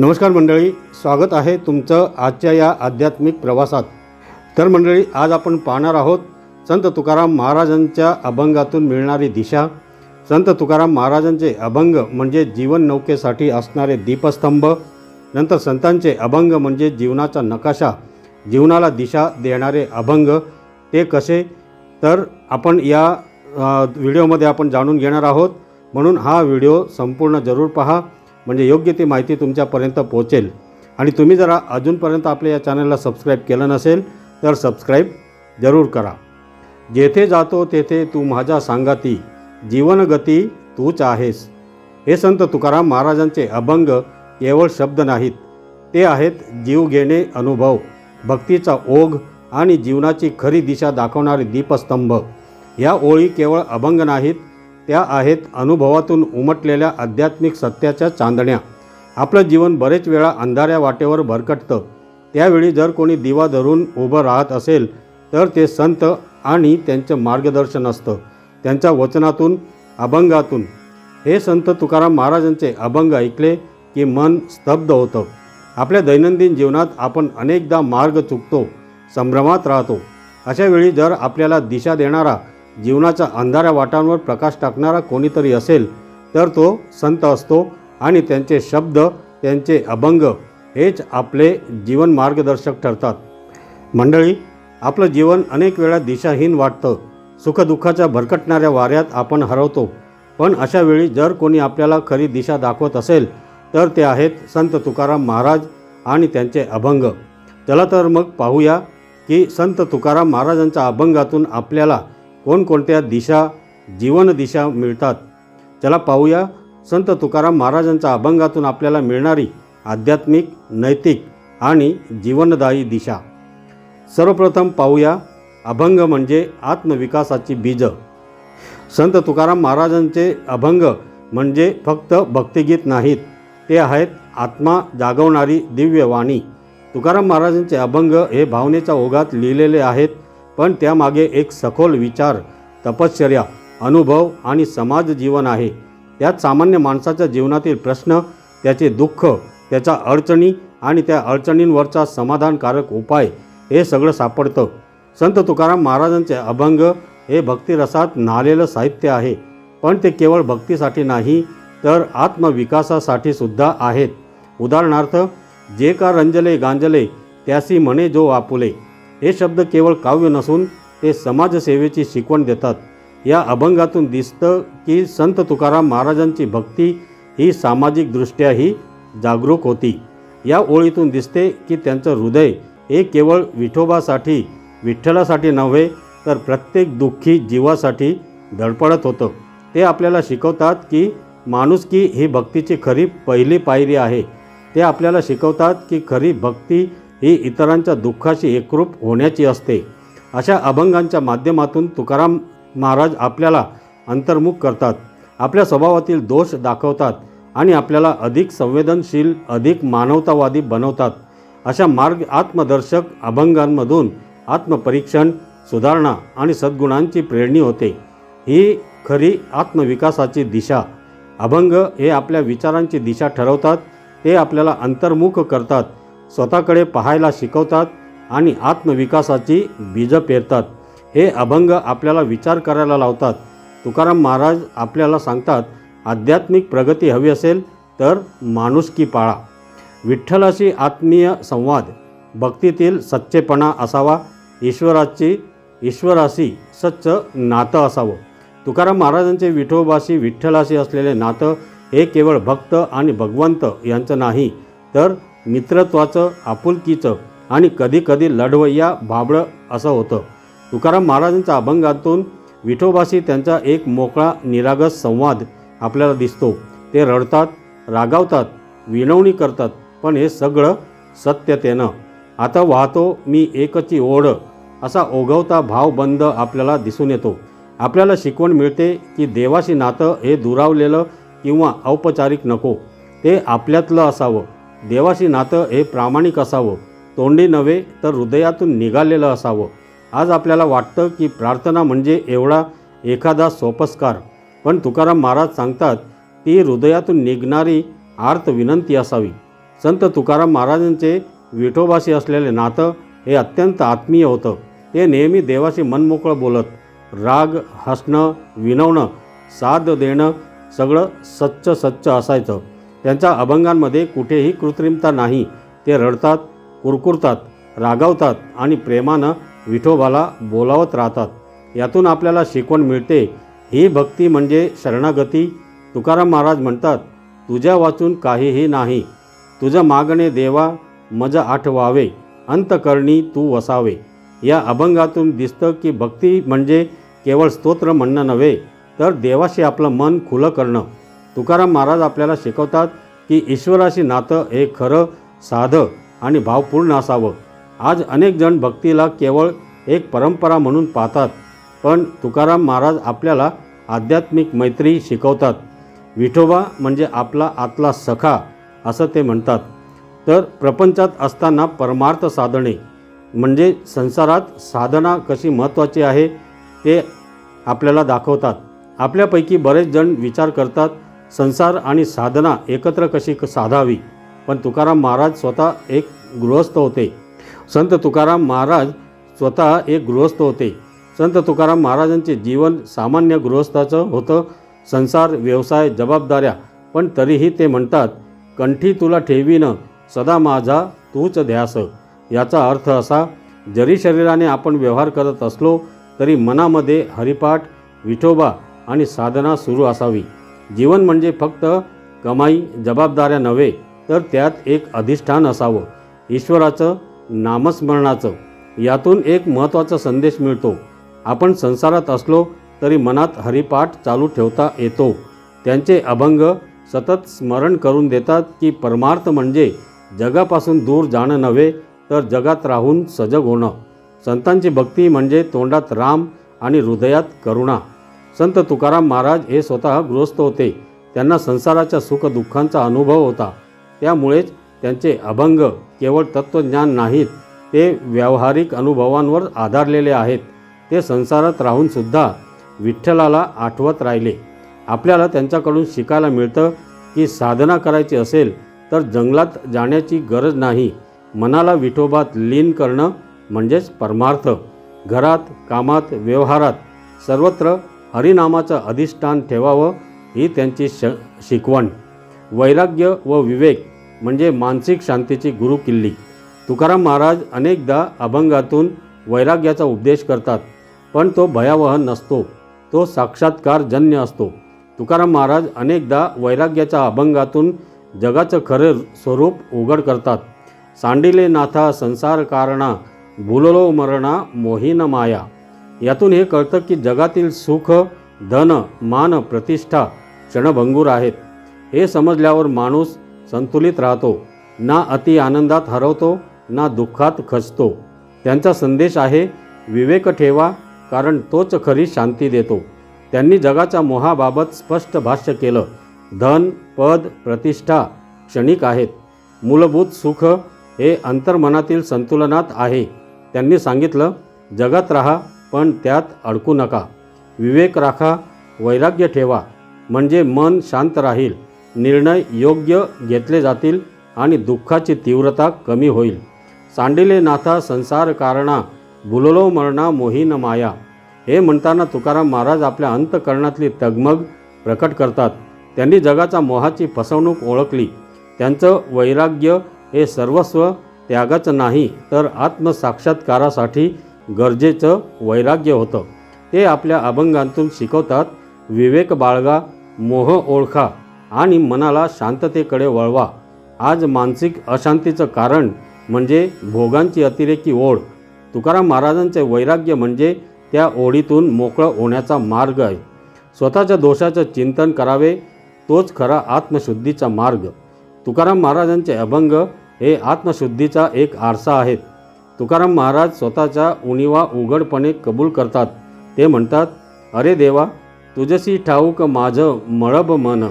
नमस्कार मंडळी स्वागत आहे तुमचं आजच्या या आध्यात्मिक प्रवासात. तर मंडळी आज आपण पाहणार आहोत संत तुकाराम महाराजांच्या अभंगातून मिळणारी दिशा. संत तुकाराम महाराजांचे अभंग म्हणजे जीवन नौकेसाठी असणारे दीपस्तंभ. नंतर संतांचे अभंग म्हणजे जीवनाचा नकाशा. जीवनाला दिशा देणारे अभंग ते कसे? तर आपण या व्हिडिओमध्ये आपण जाणून घेणार आहोत. म्हणून हा व्हिडिओ संपूर्ण जरूर पहा. म्हणजे योग्य ती माहिती तुमच्यापर्यंत पोहोचेल. आणि तुम्ही जरा अजूनपर्यंत आपल्या या चॅनलला सबस्क्राईब केलं नसेल तर सबस्क्राईब जरूर करा. जेथे जातो तेथे तू माझ्या सांगाती जीवनगती तूच आहेस. हे संत तुकाराम महाराजांचे अभंग केवळ शब्द नाहीत. ते आहेत जीव घेणे अनुभव भक्तीचा ओघ आणि जीवनाची खरी दिशा दाखवणारे दीपस्तंभ. या ओळी केवळ अभंग नाहीत त्या आहेत अनुभवातून उमटलेल्या आध्यात्मिक सत्याच्या चांदण्या. आपलं जीवन बरेच वेळा अंधाऱ्या वाटेवर भरकटतं. त्यावेळी जर कोणी दिवा धरून उभं राहत असेल तर ते संत आणि त्यांचं मार्गदर्शन असतं. त्यांच्या वचनातून अभंगातून. हे संत तुकाराम महाराजांचे अभंग ऐकले की मन स्तब्ध होतं. आपल्या दैनंदिन जीवनात आपण अनेकदा मार्ग चुकतो संभ्रमात राहतो. अशावेळी जर आपल्याला दिशा देणारा जीवनाच्या अंधाऱ्या वाटांवर प्रकाश टाकणारा कोणीतरी असेल तर तो संत असतो आणि त्यांचे शब्द त्यांचे अभंग हेच आपले जीवन मार्गदर्शक ठरतात. मंडळी आपलं जीवन अनेक वेळा दिशाहीन वाटतं. सुखदुःखाच्या भरकटणाऱ्या वाऱ्यात आपण हरवतो. पण अशा वेळी जर कोणी आपल्याला खरी दिशा दाखवत असेल तर ते आहेत संत तुकाराम महाराज आणि त्यांचे अभंग. चला तर मग पाहूया की संत तुकाराम महाराजांच्या अभंगातून आपल्याला कोणकोणत्या दिशा जीवन दिशा मिळतात? चला पाहूया. संत तुकाराम महाराजांच्या अभंगातून आपल्याला मिळणारी आध्यात्मिक नैतिक आणि जीवनदायी दिशा. सर्वप्रथम पाहूया. अभंग म्हणजे आत्मविकासाची बीज. संत तुकाराम महाराजांचे अभंग म्हणजे फक्त भक्तिगीत नाहीत. ते आहेत आत्मा जागवणारी दिव्य वाणी तुकाराम महाराजांचे अभंग हे भावनेच्या ओघात लिहिलेले आहेत. पण त्यामागे एक सखोल विचार तपश्चर्या अनुभव आणि समाज जीवन आहे. यात सामान्य माणसाच्या जीवनातील प्रश्न त्याचे दुःख त्याच्या अडचणी आणि त्या अडचणींवरचा समाधानकारक उपाय हे सगळं सापडतं. संत तुकाराम महाराजांचे अभंग हे भक्तिरसात न्हालेलं साहित्य आहे. पण ते केवळ भक्तीसाठी नाही तर आत्मविकासासाठी सुद्धा आहेत. उदाहरणार्थ जे का रंजले गांजले त्यासी म्हणे जो आपुले हे शब्द केवळ काव्य नसून ते समाजसेवेची शिकवण देतात. या अभंगातून दिसतं की संत तुकाराम महाराजांची भक्ती ही सामाजिकदृष्ट्याही जागरूक होती. या ओळीतून दिसते की त्यांचं हृदय हे केवळ विठोबासाठी विठ्ठलासाठी नव्हे तर प्रत्येक दुःखी जीवासाठी धडपडत होतं. ते आपल्याला शिकवतात की माणुसकी ही भक्तीची खरी पहिली पायरी आहे. ते आपल्याला शिकवतात की खरी भक्ती ही इतरांच्या दुःखाशी एकरूप होण्याची असते. अशा अभंगांच्या माध्यमातून तुकाराम महाराज आपल्याला अंतर्मुख करतात. आपल्या स्वभावातील दोष दाखवतात आणि आपल्याला अधिक संवेदनशील अधिक मानवतावादी बनवतात. अशा मार्ग आत्मदर्शक अभंगांमधून आत्मपरीक्षण सुधारणा आणि सद्गुणांची प्रेरणी होते. ही खरी आत्मविकासाची दिशा. अभंग हे आपल्या विचारांची दिशा ठरवतात ते आपल्याला अंतर्मुख करतात. स्वतःकडे पाहायला शिकवतात आणि आत्मविकासाची बीजं पेरतात. हे अभंग आपल्याला विचार करायला लावतात. तुकाराम महाराज आपल्याला सांगतात आध्यात्मिक प्रगती हवी असेल तर माणुसकी पाळा. विठ्ठलाशी आत्मीय संवाद भक्तीतील सच्चेपणा असावा ईश्वराची ईश्वराशी सच्च नातं असावं. तुकाराम महाराजांचे विठोबाशी विठ्ठलाशी असलेले नातं हे केवळ भक्त आणि भगवंत यांचं नाही तर मित्रत्वाचं आपुलकीचं आणि कधीकधी लढवय्या भाबडं असं होतं. तुकाराम महाराजांच्या अभंगातून विठोबाशी त्यांचा एक मोकळा निरागस संवाद आपल्याला दिसतो. ते रडतात रागावतात विनवणी करतात पण हे सगळं सत्यतेनं. आता वाहतो मी एकची ओढ असा ओघवता भावबंध आपल्याला दिसून येतो. आपल्याला शिकवण मिळते की देवाशी नातं हे दुरावलेलं किंवा औपचारिक नको ते आपल्यातलं असावं. देवाशी नातं हे प्रामाणिक असावं. तोंडी नव्हे तर हृदयातून निघालेलं असावं. आज आपल्याला वाटतं की प्रार्थना म्हणजे एवढा एखादा सोपस्कार. पण तुकाराम महाराज सांगतात ती हृदयातून निघणारी आर्त विनंती असावी. संत तुकाराम महाराजांचे विठोबाशी असलेले नातं हे अत्यंत आत्मीय होतं. ते नेहमी देवाशी मनमोकळं बोलत राग हसणं विनवणं साथ देणं सगळं सच्च सच्च असायचं. त्यांच्या अभंगांमध्ये कुठेही कृत्रिमता नाही. ते रडतात कुरकुरतात रागावतात आणि प्रेमानं विठोबाला बोलावत राहतात. यातून आपल्याला शिकवण मिळते ही भक्ती म्हणजे शरणागती. तुकाराम महाराज म्हणतात तुझ्या वाचून काहीही नाही. तुझं मागणे देवा मज आठवावे. अंतकरणी तू वसावे. या अभंगातून दिसतं की भक्ती म्हणजे केवळ स्तोत्र म्हणणं नव्हे तर देवाशी आपलं मन खुलं करणं. तुकाराम महाराज आपल्याला शिकवतात की ईश्वराशी नातं हे खरं साधं आणि भावपूर्ण असावं. आज अनेक जण भक्तीला केवळ एक परंपरा म्हणून पाहतात पण तुकाराम महाराज आपल्याला आध्यात्मिक मैत्री शिकवतात. विठोबा म्हणजे आपला आतला सखा असं ते म्हणतात. तर प्रपंचात असताना परमार्थ साधणे म्हणजे संसारात साधना कशी महत्त्वाची आहे ते आपल्याला दाखवतात. आपल्यापैकी बरेच जण विचार करतात संसार आणि साधना एकत्र कशी क- साधावी? पण तुकाराम महाराज स्वतः एक गृहस्थ होते. संत तुकाराम महाराज स्वतः एक गृहस्थ होते. संत तुकाराम महाराजांचे जीवन सामान्य गृहस्थाचं होतं. संसार व्यवसाय जबाबदाऱ्या. पण तरीही ते म्हणतात कंठी तुला ठेवीनं सदा माझा तूच ध्यास. याचा अर्थ असा जरी शरीराने आपण व्यवहार करत असलो तरी मनामध्ये हरिपाठ विठोबा आणि साधना सुरू असावी. जीवन म्हणजे फक्त कमाई जबाबदाऱ्या नव्हे तर त्यात एक अधिष्ठान असावं. ईश्वराचं नामस्मरणाचं यातून एक महत्त्वाचा संदेश मिळतो. आपण संसारात असलो तरी मनात हरिपाठ चालू ठेवता येतो. त्यांचे अभंग सतत स्मरण करून देतात की परमार्थ म्हणजे जगापासून दूर जाणं नव्हे तर जगात राहून सजग होणं. संतांची भक्ती म्हणजे तोंडात राम आणि हृदयात करुणा. संत तुकाराम महाराज हे स्वतः गृहस्थ होते. त्यांना संसाराच्या सुखदुःखांचा अनुभव होता. त्यामुळेच त्यांचे अभंग केवळ तत्त्वज्ञान नाहीत ते व्यावहारिक अनुभवांवर आधारलेले आहेत. ते संसारात राहूनसुद्धा विठ्ठलाला आठवत राहिले. आपल्याला त्यांच्याकडून शिकायला मिळतं की साधना करायची असेल तर जंगलात जाण्याची गरज नाही. मनाला विठोबात लीन करणं म्हणजेच परमार्थ. घरात कामात व्यवहारात सर्वत्र हरिनामाचं अधिष्ठान ठेवावं ही त्यांची श शिकवण. वैराग्य व विवेक म्हणजे मानसिक शांतीची गुरुकिल्ली तुकाराम महाराज अनेकदा अभंगातून वैराग्याचा उपदेश करतात पण तो भयावह नसतो. तो साक्षात्कारजन्य असतो. तुकाराम महाराज अनेकदा वैराग्याच्या अभंगातून जगाचं खरं स्वरूप उघड करतात. सांडिले नाथा संसार कारणा भुललो मरणा मोहिन माया. यातून हे कळतं की जगातील सुख धन मान प्रतिष्ठा क्षणभंगूर आहेत. हे समजल्यावर माणूस संतुलित राहतो ना अति आनंदात हरवतो ना दुःखात खचतो. त्यांचा संदेश आहे विवेक ठेवा कारण तोच खरी शांती देतो. त्यांनी जगाच्या मोहाबाबत स्पष्ट भाष्य केलं धन पद प्रतिष्ठा क्षणिक आहेत. मूलभूत सुख हे अंतर्मनातील संतुलनात आहे. त्यांनी सांगितलं जगात राहा पण त्यात अडकू नका. विवेक राखा वैराग्य ठेवा. म्हणजे मन शांत राहील. निर्णय योग्य घेतले जातील आणि दुःखाची तीव्रता कमी होईल. सांडिले नाथा संसार कारणा भुललो मरणा मोहीन माया. हे म्हणताना तुकाराम महाराज आपल्या अंतकरणातली तगमग प्रकट करतात. त्यांनी जगाच्या मोहाची फसवणूक ओळखली. त्यांचं वैराग्य हे सर्वस्व त्यागाचं नाही तर आत्मसाक्षात्कारासाठी गरजेचं वैराग्य होतं. ते आपल्या अभंगांतून शिकवतात विवेक बाळगा मोह ओळखा आणि मनाला शांततेकडे वळवा. आज मानसिक अशांतीचं कारण म्हणजे भोगांची अतिरेकी ओढ. तुकाराम महाराजांचे वैराग्य म्हणजे त्या ओढीतून मोकळं होण्याचा मार्ग आहे. स्वतःच्या दोषाचं चिंतन करावे तोच खरा आत्मशुद्धीचा मार्ग. तुकाराम महाराजांचे अभंग हे आत्मशुद्धीचा एक आरसा आहेत. तुकाराम महाराज स्वतःच्या उणीवा उघडपणे कबूल करतात. ते म्हणतात अरे देवा तुझशी ठाऊक माझं मळब मन.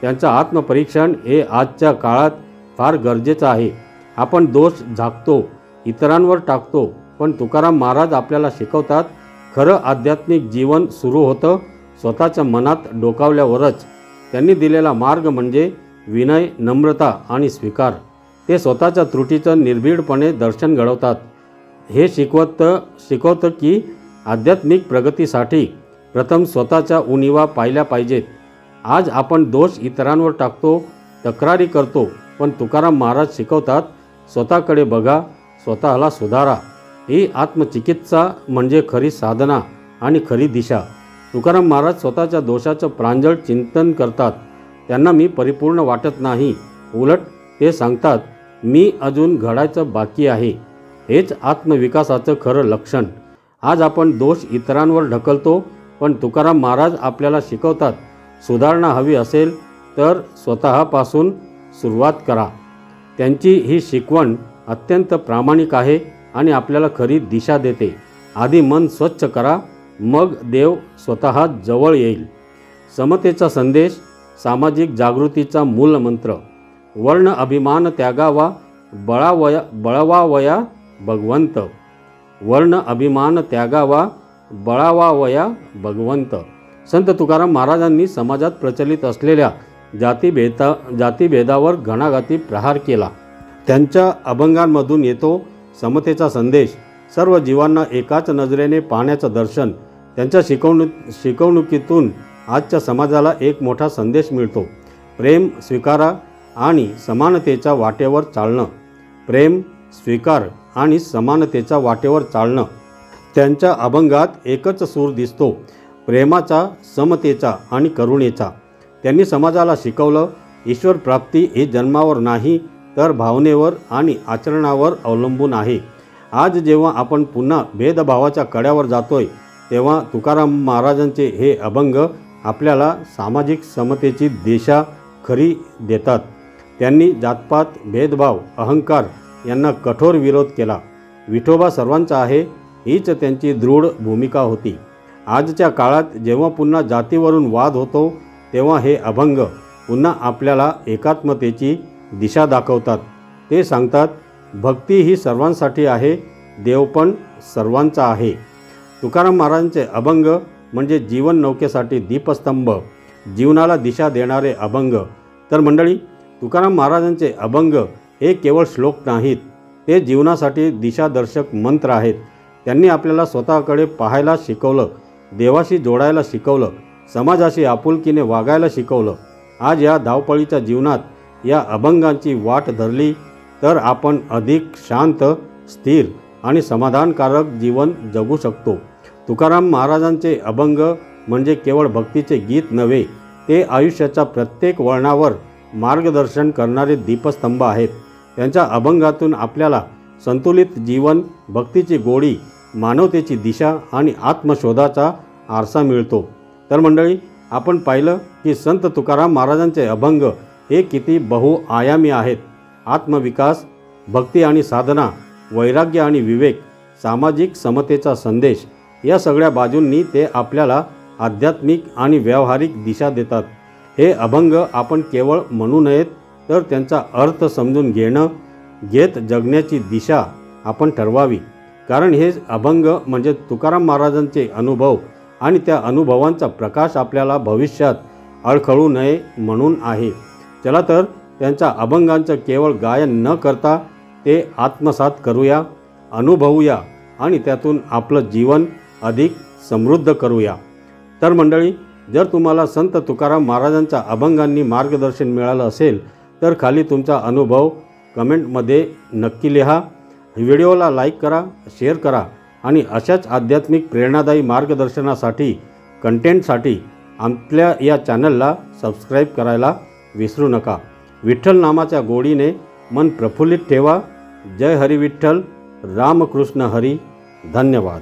त्यांचं आत्मपरीक्षण हे आजच्या काळात फार गरजेचं आहे. आपण दोष झाकतो इतरांवर टाकतो पण तुकाराम महाराज आपल्याला शिकवतात खरं आध्यात्मिक जीवन सुरू होतं स्वतःच्या मनात डोकावल्यावरच. त्यांनी दिलेला मार्ग म्हणजे विनय नम्रता आणि स्वीकार. ते स्वतःच्या त्रुटीचं निर्भीडपणे दर्शन घडवतात. हे शिकवत शिकवतं की आध्यात्मिक प्रगतीसाठी प्रथम स्वतःच्या उणीवा पाहिल्या पाहिजेत. आज आपण दोष इतरांवर टाकतो तक्रारी करतो पण तुकाराम महाराज शिकवतात स्वतःकडे बघा स्वतःला सुधारा. ही आत्मचिकित्सा म्हणजे खरी साधना आणि खरी दिशा. तुकाराम महाराज स्वतःच्या दोषाचं प्रांजळ चिंतन करतात. त्यांना मी परिपूर्ण वाटत नाही. उलट ते सांगतात मी अजून घडायचं बाकी आहे. हेच आत्मविकासाचं खरं लक्षण. आज आपण दोष इतरांवर ढकलतो पण तुकाराम महाराज आपल्याला शिकवतात सुधारणा हवी असेल तर स्वतःपासून सुरुवात करा. त्यांची ही शिकवण अत्यंत प्रामाणिक आहे आणि आपल्याला खरी दिशा देते. आधी मन स्वच्छ करा मग देव स्वतः जवळ येईल. समतेचा संदेश सामाजिक जागृतीचा मूलमंत्र. वर्ण अभिमान त्यागावा बळावया बळवावया भगवंत. वर्ण अभिमान त्यागावा बळावावया भगवंत. संत तुकाराम महाराजांनी समाजात प्रचलित असलेल्या जातीभेदा जातीभेदावर घणाघाती प्रहार केला. त्यांच्या अभंगांमधून येतो समतेचा संदेश. सर्व जीवांना एकाच नजरेने पाहण्याचं दर्शन. त्यांच्या शिकवणू शिकवणुकीतून आजच्या समाजाला एक मोठा संदेश मिळतो. प्रेम स्वीकारा आणि समानतेच्या वाटेवर चालणं. प्रेम स्वीकार आणि समानतेच्या वाटेवर चालणं. त्यांच्या अभंगात एकच सूर दिसतो प्रेमाचा समतेचा आणि करुणेचा. त्यांनी समाजाला शिकवलं ईश्वर प्राप्ती ही जन्मावर नाही तर भावनेवर आणि आचरणावर अवलंबून आहे. आज जेव्हा आपण पुन्हा भेदभावाच्या कड्यावर जातोय तेव्हा तुकाराम महाराजांचे हे अभंग आपल्याला सामाजिक समतेची दिशा खरी देतात. त्यांनी जातपात भेदभाव अहंकार यांना कठोर विरोध केला. विठोबा सर्वांचा आहे हीच त्यांची दृढ भूमिका होती. आजच्या काळात जेव्हा पुन्हा जातीवरून वाद होतो तेव्हा हे अभंग पुन्हा आपल्याला एकात्मतेची दिशा दाखवतात. ते सांगतात भक्ती ही सर्वांसाठी आहे देव पण सर्वांचा आहे. तुकाराम महाराजांचे अभंग म्हणजे जीवन नौकेसाठी दीपस्तंभ जीवनाला दिशा देणारे अभंग. तर मंडळी तुकाराम महाराजांचे अभंग हे केवळ श्लोक नाहीत. ते जीवनासाठी दिशादर्शक मंत्र आहेत. त्यांनी आपल्याला स्वतःकडे पाहायला शिकवलं देवाशी जोडायला शिकवलं समाजाशी आपुलकीने वागायला शिकवलं. आज या धावपळीच्या जीवनात या अभंगांची वाट धरली तर आपण अधिक शांत स्थिर आणि समाधानकारक जीवन जगू शकतो. तुकाराम महाराजांचे अभंग म्हणजे केवळ भक्तीचे गीत नव्हे ते आयुष्याच्या प्रत्येक वळणावर मार्गदर्शन करणारे दीपस्तंभ आहेत. त्यांच्या अभंगातून आपल्याला संतुलित जीवन भक्तीची गोडी मानवतेची दिशा आणि आत्मशोधाचा आरसा मिळतो. तर मंडळी आपण पाहिलं की संत तुकाराम महाराजांचे अभंग हे किती बहुआयामी आहेत. आत्मविकास भक्ती आणि साधना वैराग्य आणि विवेक सामाजिक समतेचा संदेश या सगळ्या बाजूंनी ते आपल्याला आध्यात्मिक आणि व्यावहारिक दिशा देतात. हे अभंग आपण केवळ म्हणू नयेत तर त्यांचा अर्थ समजून घेणं घेत जगण्याची दिशा आपण ठरवावी. कारण हे अभंग म्हणजे तुकाराम महाराजांचे अनुभव आणि त्या अनुभवांचा प्रकाश आपल्याला भविष्यात अडखळू नये म्हणून आहे. चला तर त्यांच्या अभंगांचं केवळ गायन न करता ते आत्मसात करूया अनुभवूया आणि त्यातून आपलं जीवन अधिक समृद्ध करूया. तर मंडळी जर तुम्हाला संत तुकाराम महाराजांच्या अभंगांनी मार्गदर्शन मिळालं असेल तर खाली तुमचा अनुभव कमेंटमध्ये नक्की लिहा. व्हिडिओला लाईक करा शेअर करा आणि अशाच आध्यात्मिक प्रेरणादायी मार्गदर्शनासाठी कंटेंटसाठी आपल्या या चॅनलला सबस्क्राईब करायला विसरू नका. विठ्ठल नामाच्या गोडीने मन प्रफुल्लित ठेवा. जय हरी विठ्ठल. रामकृष्ण हरी. धन्यवाद.